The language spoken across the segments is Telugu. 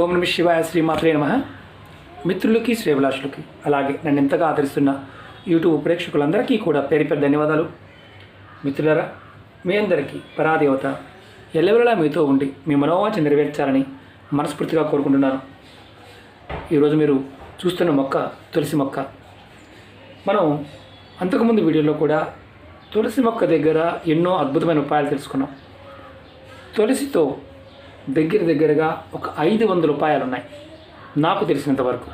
ఓం నమ శివాయ శ్రీమాత్రే నమ. మిత్రులకి శ్రేభిలాషులకి అలాగే నన్ను ఎంతగా ఆదరిస్తున్న యూట్యూబ్ ప్రేక్షకులందరికీ కూడా పేరు పేరు ధన్యవాదాలు. మిత్రులరా మీ అందరికీ పరాదేవత ఎల్లవెల్లలా మీతో ఉండి మీ మనోవాంఛ నెరవేర్చాలని మనస్ఫూర్తిగా కోరుకుంటున్నాను. ఈరోజు మీరు చూస్తున్న మొక్క తులసి మొక్క. మనం అంతకుముందు వీడియోలో కూడా తులసి మొక్క దగ్గర ఎన్నో అద్భుతమైన ఉపాయాలు తెలుసుకున్నాం. తులసితో దగ్గర దగ్గరగా ఒక ఐదు వందల రూపాయలు ఉన్నాయి నాకు తెలిసినంత వరకు.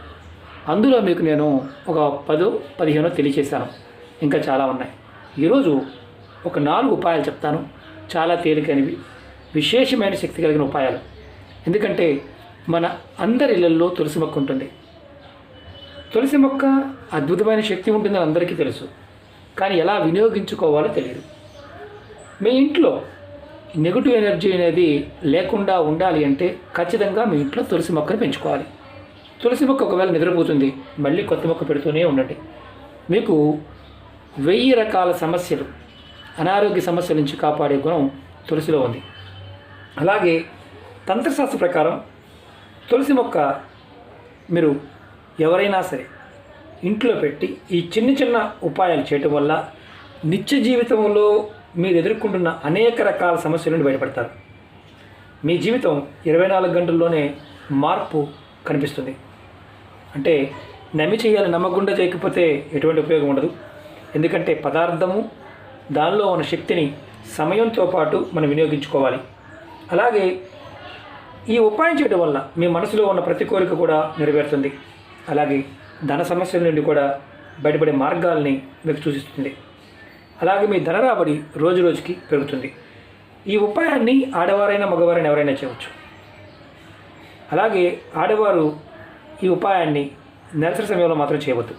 అందులో మీకు నేను ఒక పదో పదిహేనో తెలియచేశాను. ఇంకా చాలా ఉన్నాయి. ఈరోజు ఒక నాలుగు ఉపాయాలు చెప్తాను. చాలా తేలికైనవి. విశేషమైన శక్తి కలిగిన ఉపాయాలు. ఎందుకంటే మన అందరి ఇళ్ళలో తులసి మొక్క ఉంటుంది. తులసి మొక్క అద్భుతమైన శక్తి ఉంటుందని అందరికీ తెలుసు. కానీ ఎలా వినియోగించుకోవాలో తెలియదు. మీ ఇంట్లో నెగిటివ్ ఎనర్జీ అనేది లేకుండా ఉండాలి అంటే ఖచ్చితంగా మీ ఇంట్లో తులసి మొక్కను పెంచుకోవాలి. తులసి మొక్క ఒకవేళ నిద్రపోతుంది మళ్ళీ కొత్త మొక్క పెడుతూనే ఉండండి. మీకు వెయ్యి రకాల సమస్యలు అనారోగ్య సమస్యల నుంచి కాపాడే గుణం తులసిలో ఉంది. అలాగే తంత్రశాస్త్ర ప్రకారం తులసి మొక్క మీరు ఎవరైనా సరే ఇంట్లో పెట్టి ఈ చిన్న చిన్న ఉపాయాలు చేయటం వల్ల నిత్య జీవితంలో మీరు ఎదుర్కొంటున్న అనేక రకాల సమస్యల నుండి బయటపడతారు. మీ జీవితం ఇరవై నాలుగు గంటల్లోనే మార్పు కనిపిస్తుంది. అంటే నమ్మి చేయాలి నమ్మకుండా చేయకపోతే ఎటువంటి ఉపయోగం ఉండదు. ఎందుకంటే పదార్థము దానిలో ఉన్న శక్తిని సమయంతో పాటు మనం వినియోగించుకోవాలి. అలాగే ఈ ఉపాయం చేయడం వల్ల మీ మనసులో ఉన్న ప్రతి కోరిక కూడా నెరవేరుతుంది. అలాగే ధన సమస్యల నుండి కూడా బయటపడే మార్గాల్ని మీకు సూచిస్తుంది. అలాగే మీ ధన రాబడి రోజు రోజుకి పెరుగుతుంది. ఈ ఉపాయాన్ని ఆడవారైనా మగవారైనా ఎవరైనా చేయవచ్చు. అలాగే ఆడవారు ఈ ఉపాయాన్ని నెలసరి సమయంలో మాత్రం చేయవద్దు.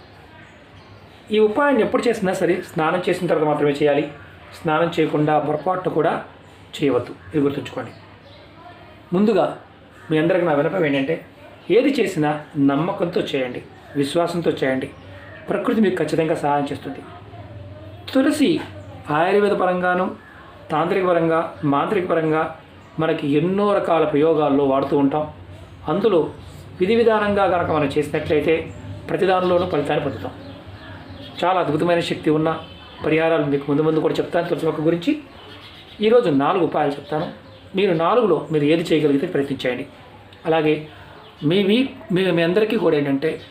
ఈ ఉపాయాన్ని ఎప్పుడు చేసినా సరే స్నానం చేసిన తర్వాత మాత్రమే చేయాలి. స్నానం చేయకుండా పొరపాటు కూడా చేయవద్దు. ఇది గుర్తుంచుకోండి. ముందుగా మీ అందరికి నా వినపం ఏంటంటే ఏది చేసినా నమ్మకంతో చేయండి. విశ్వాసంతో చేయండి. ప్రకృతి మీకు ఖచ్చితంగా సహాయం చేస్తుంది. తులసి ఆయుర్వేద పరంగాను తాంత్రిక పరంగా మాంత్రిక పరంగా మనకి ఎన్నో రకాల ప్రయోగాల్లో వాడుతూ ఉంటాం. అందులో విధి విధానంగా కనుక మనం చేసినట్లయితే ప్రతి దానిలోనూ ఫలితాన్ని పొందుతాం. చాలా అద్భుతమైన శక్తి ఉన్న పరిహారాలు మీకు ముందు ముందు కూడా చెప్తాను. తులసి మొక్క గురించి ఈరోజు నాలుగు ఉపాయాలు చెప్తాను. మీరు నాలుగులో మీరు ఏది చేయగలిగితే ప్రయత్నించండి. అలాగే మీ వీ మీ మీ అందరికీ కూడా ఏంటంటే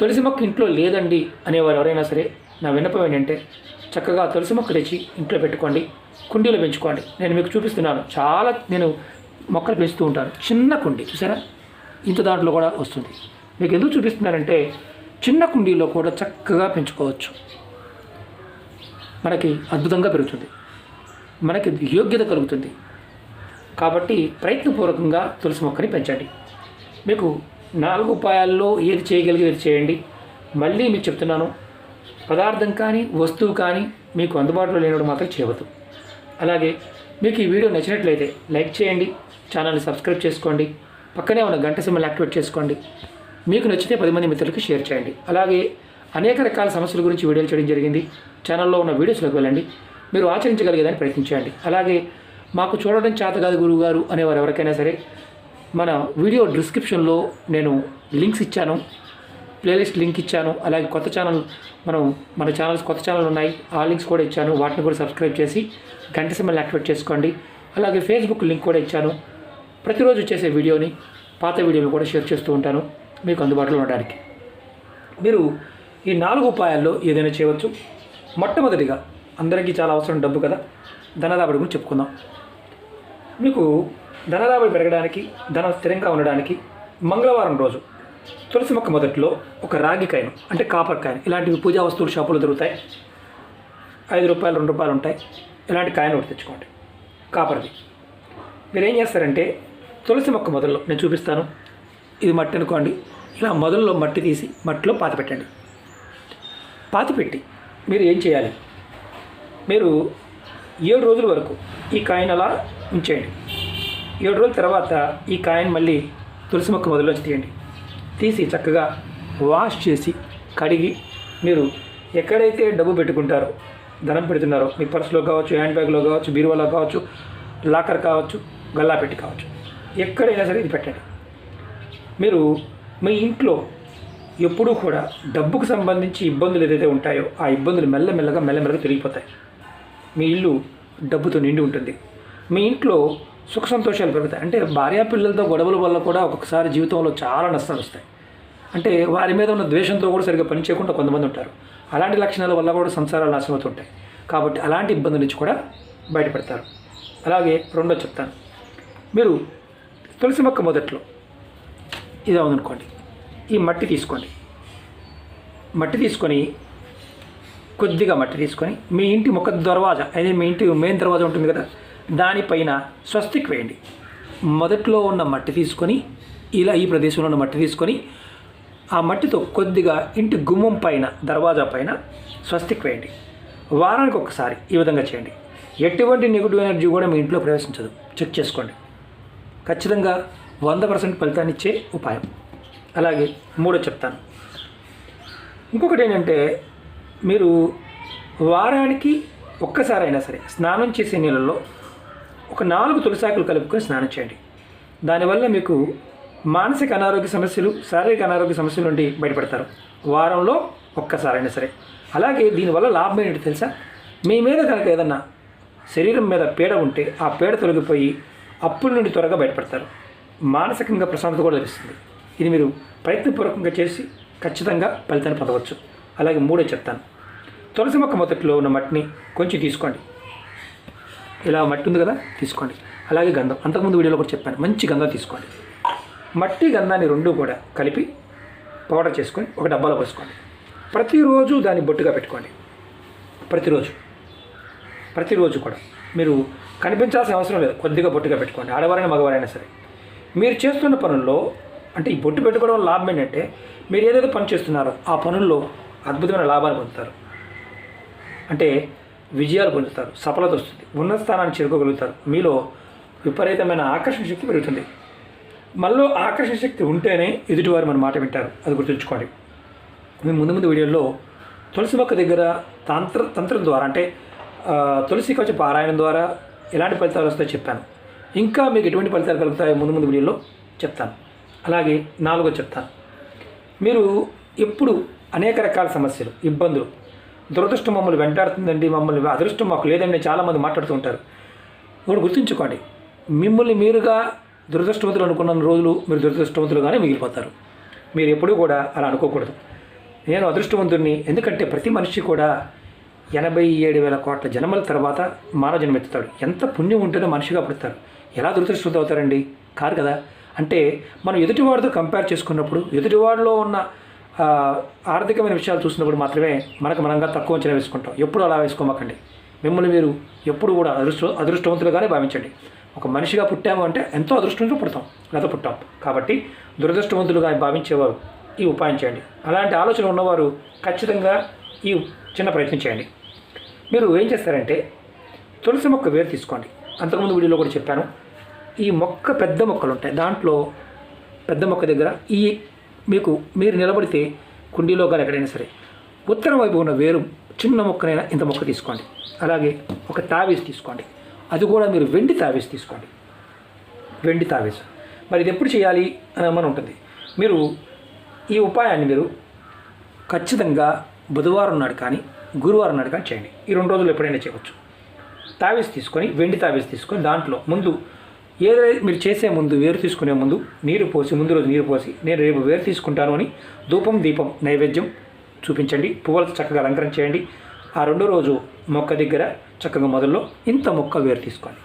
తులసి మొక్క ఇంట్లో లేదండి అనేవారు ఎవరైనా సరే నా విన్నపం ఏంటంటే చక్కగా తులసి మొక్క తెచ్చి ఇంట్లో పెట్టుకోండి కుండీలో పెంచుకోండి. నేను మీకు చూపిస్తున్నాను. చాలా నేను మొక్కలు పెంచుతూ ఉంటాను. చిన్న కుండీ చూసారా? ఇంత దాంట్లో కూడా వస్తుంది. మీకు ఎందుకు చూపిస్తున్నానంటే చిన్న కుండీలో కూడా చక్కగా పెంచుకోవచ్చు. మనకి అద్భుతంగా పెరుగుతుంది. మనకి యోగ్యత కలుగుతుంది. కాబట్టి ప్రయత్నపూర్వకంగా తులసి మొక్కని పెంచండి. మీకు నాలుగు ఉపాయాల్లో ఏది చేయగలిగేది చేయండి. మళ్ళీ మీకు చెప్తున్నాను. పదార్థం కానీ వస్తువు కానీ మీకు అందుబాటులో లేనప్పుడు మాత్రం చేయవద్దు. అలాగే మీకు ఈ వీడియో నచ్చినట్లయితే లైక్ చేయండి ఛానల్ని సబ్స్క్రైబ్ చేసుకోండి పక్కనే ఉన్న గంట సింబల్ యాక్టివేట్ చేసుకోండి మీకు నచ్చితే పది మంది మిత్రులకు షేర్ చేయండి. అలాగే అనేక రకాల సమస్యల గురించి వీడియోలు చేయడం జరిగింది. ఛానల్లో ఉన్న వీడియోస్లోకి వెళ్ళండి. మీరు ఆచరించగలిగేదాన్ని ప్రయత్నించండి. అలాగే మాకు చూడడం చేత కాదు గురువు గారు అనేవారు ఎవరికైనా సరే మన వీడియో డిస్క్రిప్షన్లో నేను లింక్స్ ఇచ్చాను. ప్లేలిస్ట్ లింక్ ఇచ్చాను. అలాగే కొత్త ఛానల్ మనం మన ఛానల్స్ కొత్త ఛానల్ ఉన్నాయి. ఆ లింక్స్ కూడా ఇచ్చాను. వాటిని కూడా సబ్స్క్రైబ్ చేసి గంట సింబల్ యాక్టివేట్ చేసుకోండి. అలాగే ఫేస్బుక్ లింక్ కూడా ఇచ్చాను. ప్రతిరోజు చేసే వీడియోని పాత వీడియోలు కూడా షేర్ చేస్తూ ఉంటాను మీకు అందుబాటులో ఉండడానికి. మీరు ఈ నాలుగు ఉపాయాల్లో ఏదైనా చేయవచ్చు. మొట్టమొదటిగా అందరికీ చాలా అవసరం డబ్బు కదా. ధనరాబడి గురించి చెప్పుకుందాం. మీకు ధనరాబడి పెరగడానికి ధనం స్థిరంగా ఉండడానికి మంగళవారం రోజు తులసి మొక్క మొదట్లో ఒక రాగి కాయను అంటే కాపర్ కాయను ఇలాంటివి పూజా వస్తువులు షాపులో దొరుకుతాయి. ఐదు రూపాయలు రెండు రూపాయలు ఉంటాయి. ఇలాంటి కాయను ఒకటి తెచ్చుకోండి. కాపర్ది. మీరు ఏం చేస్తారంటే తులసి మొక్క మొదల్లో నేను చూపిస్తాను. ఇది మట్టి అనుకోండి. ఇలా మొదల్లో మట్టి తీసి మట్టిలో పాతి పెట్టండి. పాతి పెట్టి మీరు ఏం చేయాలి? మీరు ఏడు రోజుల వరకు ఈ కాయను అలా ఉంచేయండి. ఏడు రోజుల తర్వాత ఈ కాయను మళ్ళీ తులసి మొక్క మొదలులోంచి తీయండి. తీసి చక్కగా వాష్ చేసి కడిగి మీరు ఎక్కడైతే డబ్బు పెట్టుకుంటారో ధనం పెడుతున్నారో మీ పర్సులో కావచ్చు హ్యాండ్ బ్యాగ్లో కావచ్చు బీరువాలో కావచ్చు లాకర్ కావచ్చు గల్లా పెట్టి కావచ్చు ఎక్కడైనా సరే ఇది పెట్టండి. మీరు మీ ఇంట్లో ఎప్పుడూ కూడా డబ్బుకు సంబంధించి ఇబ్బందులు ఏదైతే ఉంటాయో ఆ ఇబ్బందులు మెల్లమెల్లగా మెల్లమెల్లగా తిరిగిపోతాయి. మీ ఇల్లు డబ్బుతో నిండి ఉంటుంది. మీ ఇంట్లో సుఖ సంతోషాలు పెరుగుతాయి. అంటే భార్యా పిల్లలతో గొడవల వల్ల కూడా ఒక్కొక్కసారి జీవితంలో చాలా నష్టాలు వస్తాయి. అంటే వారి మీద ఉన్న ద్వేషంతో కూడా సరిగ్గా పని చేయకుండా కొంతమంది ఉంటారు. అలాంటి లక్షణాల వల్ల కూడా సంసారాలు నాశనం అవుతుంటాయి. కాబట్టి అలాంటి ఇబ్బందుల నుంచి కూడా బయటపడతారు. అలాగే రెండో చెప్తాను. మీరు తులసి మొక్క మొదట్లో ఇది ఉందనుకోండి. ఈ మట్టి తీసుకోండి. మట్టి తీసుకొని కొద్దిగా మట్టి తీసుకొని మీ ఇంటి ముఖ దర్వాజా అదే మీ ఇంటి మెయిన్ దర్వాజా ఉంటుంది కదా దానిపైన స్వస్తిక్ వేయండి. మొదట్లో ఉన్న మట్టి తీసుకొని ఇలా ఈ ప్రదేశంలో ఉన్న మట్టి తీసుకొని ఆ మట్టితో కొద్దిగా ఇంటి గుమ్మం పైన దర్వాజా పైన స్వస్తిక్ వేయండి. వారానికి ఒకసారి ఈ విధంగా చేయండి. ఎటువంటి నెగిటివ్ ఎనర్జీ కూడా మీ ఇంట్లో ప్రవేశించదు. చెక్ చేసుకోండి. ఖచ్చితంగా వంద పర్సెంట్ ఫలితాన్ని ఇచ్చే ఉపాయం. అలాగే మూడో చెప్తాను. ఇంకొకటి ఏంటంటే మీరు వారానికి ఒక్కసారైనా సరే స్నానం చేసే నీళ్ళల్లో ఒక నాలుగు తులసాకులు కలుపుకొని స్నానం చేయండి. దానివల్ల మీకు మానసిక అనారోగ్య సమస్యలు శారీరక అనారోగ్య సమస్యల నుండి బయటపడతారు. వారంలో ఒక్కసారైనా సరే. అలాగే దీనివల్ల లాభం ఏంటో తెలుసా? మీ మీద కనుక ఏదన్నా శరీరం మీద పీడ ఉంటే ఆ పీడ తొలగిపోయి అప్పుల నుండి త్వరగా బయటపడతారు. మానసికంగా ప్రశాంతత కూడా లభిస్తుంది. ఇది మీరు ప్రయత్నపూర్వకంగా చేసి ఖచ్చితంగా ఫలితాన్ని పొందవచ్చు. అలాగే మూడో చెప్తాను. తులసి మొక్క మొదట్లో ఉన్న మట్టిని కొంచెం తీసుకోండి. ఇలా మట్టి ఉంది కదా తీసుకోండి. అలాగే గంధం. అంతకుముందు వీడియోలో కూడా చెప్పాను మంచి గంధం తీసుకోండి. మట్టి గంధాన్ని రెండు కూడా కలిపి పౌడర్ చేసుకొని ఒక డబ్బాలో పోసుకోండి. ప్రతిరోజు దాన్ని బొట్టుగా పెట్టుకోండి. ప్రతిరోజు. ప్రతిరోజు కూడా. మీరు కనిపించాల్సిన అవసరం లేదు. కొద్దిగా బొట్టుగా పెట్టుకోండి. ఆడవారైనా మగవారైనా సరే. మీరు చేస్తున్న పనుల్లో అంటే ఈ బొట్టు పెట్టుకోవడం వల్ల లాభం ఏంటంటే మీరు ఏదైతే పని చేస్తున్నారో ఆ పనుల్లో అద్భుతమైన లాభాలు పొందుతారు. అంటే విజయాలు పొందుతారు సఫలత వస్తుంది. ఉన్నత స్థానాన్ని చేరుకోగలుగుతారు. మీలో విపరీతమైన ఆకర్షణ శక్తి పెరుగుతుంది. మనలో ఆకర్షణ శక్తి ఉంటేనే ఎదుటివారు మన మాట వింటారు. అది గుర్తుంచుకోండి. మేము ముందు ముందు వీడియోలో తులసి మొక్క దగ్గర తంత్ర తంత్రం ద్వారా అంటే తులసి కవచ పారాయణం ద్వారా ఎలాంటి ఫలితాలు వస్తాయో చెప్పాను. ఇంకా మీకు ఎటువంటి ఫలితాలు కలుగుతాయో ముందు ముందు వీడియోలో చెప్తాను. అలాగే నాలుగో చెప్తాను. మీరు ఎప్పుడు అనేక రకాల సమస్యలు ఇబ్బందులు దురదృష్టం మమ్మల్ని వెంటాడుతుందండి మమ్మల్ని అదృష్టం మాకు లేదండి చాలామంది మాట్లాడుతూ ఉంటారు. ఇప్పుడు గుర్తుంచుకోండి మిమ్మల్ని మీరుగా దురదృష్టవంతులు అనుకున్న రోజులు మీరు దురదృష్టవంతులుగానే మిగిలిపోతారు. మీరు ఎప్పుడూ కూడా అలా అనుకోకూడదు. నేను అదృష్టవంతుడిని ఎందుకంటే ప్రతి మనిషి కూడా ఎనభై ఏడు వేల కోట్ల జన్మల తర్వాత మానవ జన్మెత్తుతాడు ఎంత పుణ్యం ఉంటేనే మనిషిగా పుడతారు. ఎలా దురదృష్టవంతులు అవుతారండి? కాదు కదా. అంటే మనం ఎదుటివాడితో కంపేర్ చేసుకున్నప్పుడు ఎదుటివాడిలో ఉన్న ఆర్థికమైన విషయాలు చూసినప్పుడు మాత్రమే మనకు మనంగా తక్కువ అంచనా వేసుకుంటాం. ఎప్పుడు అలా వేసుకోమాకండి. మిమ్మల్ని మీరు ఎప్పుడు కూడా అదృష్ట అదృష్టవంతులుగానే భావించండి. ఒక మనిషిగా పుట్టాము అంటే ఎంతో అదృష్టంతో పుడతాం లేదా పుట్టాం. కాబట్టి దురదృష్టవంతులుగా భావించేవారు ఈ ఉపాయం చేయండి. అలాంటి ఆలోచన ఉన్నవారు ఖచ్చితంగా ఈ చిన్న ప్రయత్నం చేయండి. మీరు ఏం చేస్తారంటే తులసి మొక్క వేరు తీసుకోండి. అంతకుముందు వీడియోలో కూడా చెప్పాను. ఈ మొక్క పెద్ద మొక్కలు ఉంటాయి దాంట్లో పెద్ద మొక్క దగ్గర ఈ మీకు మీరు నిలబడితే కుండీలో కానీ ఎక్కడైనా సరే. ఉత్తరం వైపు ఉన్న వేరు చిన్న మొక్కనైనా ఇంత మొక్క తీసుకోండి. అలాగే ఒక తావేసి తీసుకోండి. అది కూడా మీరు వెండి తావేసి తీసుకోండి. వెండి తావేసి మరి ఇది ఎప్పుడు చేయాలి అని మన ఉంటుంది. మీరు ఈ ఉపాయాన్ని మీరు ఖచ్చితంగా బుధవారం నాడు కానీ గురువారం నాడు కానీ చేయండి. ఈ రెండు రోజులు ఎప్పుడైనా చేయవచ్చు. తావేసి తీసుకొని వెండి తావేసి తీసుకొని దాంట్లో ముందు ఏదైతే మీరు చేసే ముందు వేరు తీసుకునే ముందు నీరు పోసి ముందు రోజు నీరు పోసి నేను రేపు వేరు తీసుకుంటాను అని ధూపం దీపం నైవేద్యం చూపించండి. పువ్వులతో చక్కగా అలంకరణ చేయండి. ఆ రెండో రోజు మొక్క దగ్గర చక్కగా మొదల్లో ఇంత మొక్క వేరు తీసుకోండి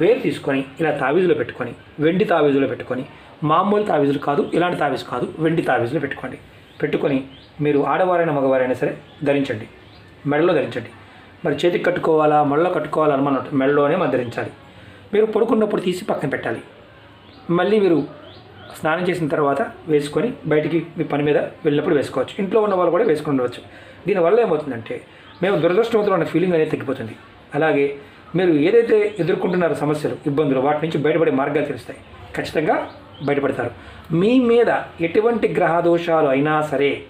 వేరు తీసుకొని ఇలా తావీజులో పెట్టుకొని వెండి తావీజులో పెట్టుకొని మామూలు తావీజులు కాదు ఇలాంటి తావీజు కాదు వెండి తావీజులు పెట్టుకోండి. పెట్టుకొని మీరు ఆడవారైనా మగవారైనా సరే ధరించండి. మెడలో ధరించండి. మరి చేతికి కట్టుకోవాలా మెడలో కట్టుకోవాలా మెడలోనే మనం ధరించాలి. మీరు పడుకున్నప్పుడు తీసి పక్కన పెట్టాలి. మళ్ళీ మీరు స్నానం చేసిన తర్వాత వేసుకొని బయటికి మీ పని మీద వెళ్ళినప్పుడు వేసుకోవచ్చు. ఇంట్లో ఉన్న వాళ్ళు కూడా వేసుకుని ఉండవచ్చు. దీనివల్ల ఏమవుతుందంటే మేము దురదృష్టవంతులు అన్న ఫీలింగ్ అనేది తగ్గిపోతుంది. అలాగే మీరు ఏదైతే ఎదుర్కొంటున్నారో సమస్యలు ఇబ్బందులు వాటి నుంచి బయటపడే మార్గాలు తెలుస్తాయి. ఖచ్చితంగా బయటపడతారు. మీ మీద ఎటువంటి గ్రహ దోషాలు అయినా సరే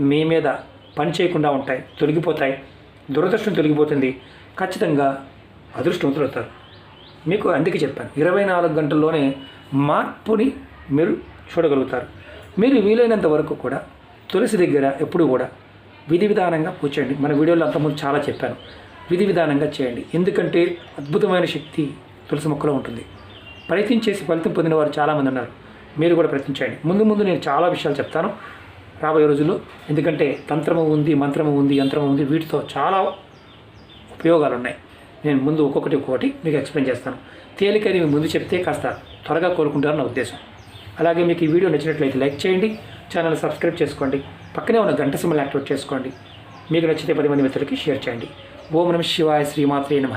మీ మీద పని చేయకుండా ఉంటాయి తొలగిపోతాయి. దురదృష్టం తొలగిపోతుంది. ఖచ్చితంగా అదృష్టవంతులు అవుతారు. మీకు అందుకే చెప్పాను ఇరవై నాలుగు గంటల్లోనే మార్పుని మీరు చూడగలుగుతారు. మీరు వీలైనంత వరకు కూడా తులసి దగ్గర ఎప్పుడు కూడా విధి విధానంగా పూజ చేయండి. మన వీడియోలో అంతకుముందు చాలా చెప్పాను విధి విధానంగా చేయండి. ఎందుకంటే అద్భుతమైన శక్తి తులసి మొక్కలో ఉంటుంది. ప్రయత్నం చేసి ఫలితం పొందిన వారు చాలామంది ఉన్నారు. మీరు కూడా ప్రయత్నించండి ముందు ముందు నేను చాలా విషయాలు చెప్తాను రాబోయే రోజుల్లో. ఎందుకంటే తంత్రము ఉంది మంత్రము ఉంది యంత్రము ఉంది. వీటితో చాలా ఉపయోగాలు ఉన్నాయి. నేను ముందు ఒక్కొక్కటి ఒక్కొక్కటి మీకు ఎక్స్ప్లెయిన్ చేస్తాను. తేలికని మీ ముందు చెప్తే కాస్త త్వరగా కోరుకుంటారు నా ఉద్దేశం. అలాగే మీకు ఈ వీడియో నచ్చినట్లయితే లైక్ చేయండి ఛానల్ సబ్స్క్రైబ్ చేసుకోండి పక్కనే ఉన్న గంట సిమ్మలు యాక్టివేట్ చేసుకోండి. మీకు నచ్చితే పది మంది మిత్రులకి షేర్ చేయండి. ఓం నమ శివాయ శ్రీమాత్రే నమ.